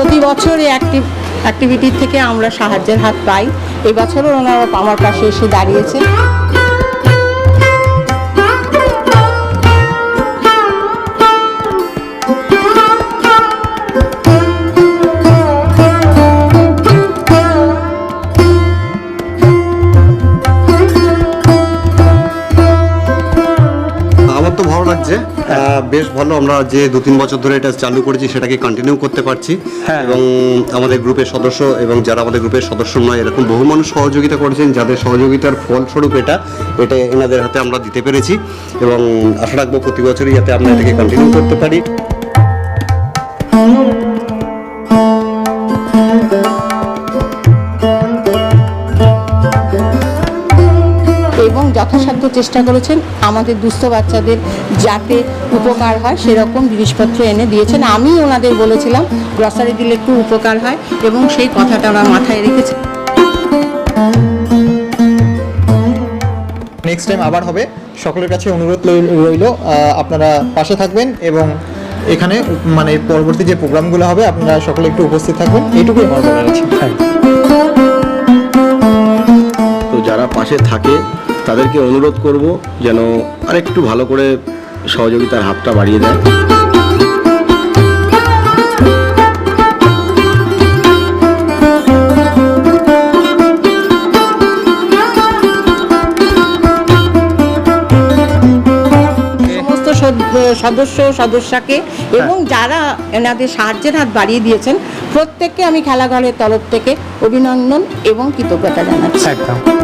বছর এই অ্যাক্টিভ অ্যাক্টিভিটির থেকে আমরা সাহায্যের হাত পাই। এবছরও ওনারা আমার পাশে এসে দাঁড়িয়েছে। লাগছে। আহ, বেশ ভালো আমরা যে দু তিন বছর ধরে এটা চালু করেছি সেটাকে কন্টিনিউ করতে পারছি। হ্যাঁ। এবং আমাদের গ্রুপের সদস্য এবং যারা আমাদের গ্রুপের সদস্য নয় এরকম বহু মানুষ সহযোগিতা করেছেন যাদের সহযোগিতার ফলস্বরূপ এটা এটা এনাদের হাতে আমরা দিতে পেরেছি। এবং আশা রাখব প্রতি বছরই যাতে আমরা এটাকে কন্টিনিউ করতে পারি। এবং যথাসাধ্য চেষ্টা করেছেন আমাদের দুস্থ বাচ্চাদের যাতে উপকার হয় সেরকম জিনিসপত্র এনে দিয়েছেন। আমি ওনাদের বলেছিলাম গ্রসারি দিলে একটু উপকার হয় এবং সেই কথাটা ওরা মাথায় রেখেছে নেক্সট টাইম আবার হবে। সকলের কাছে অনুরোধ রইল আপনারা পাশে থাকবেন এবং এখানে মানে পরবর্তী যে প্রোগ্রামগুলো হবে আপনারা সকলে একটু উপস্থিত থাকবেন। এইটুকুই আমার বলার আছে। তো যারা পাশে থাকে তাদেরকে অনুরোধ করব যেন আরেকটু ভালো করে সহযোগিতার হাতটা বাড়িয়ে দেয়। সমস্ত সদ- সদস্য সদস্যাকে এবং যারা এনাদের সাহায্যের হাত বাড়িয়ে দিয়েছেন প্রত্যেককে আমি খেলাঘরের তরফ থেকে অভিনন্দন এবং কৃতজ্ঞতা জানাচ্ছি। একদম।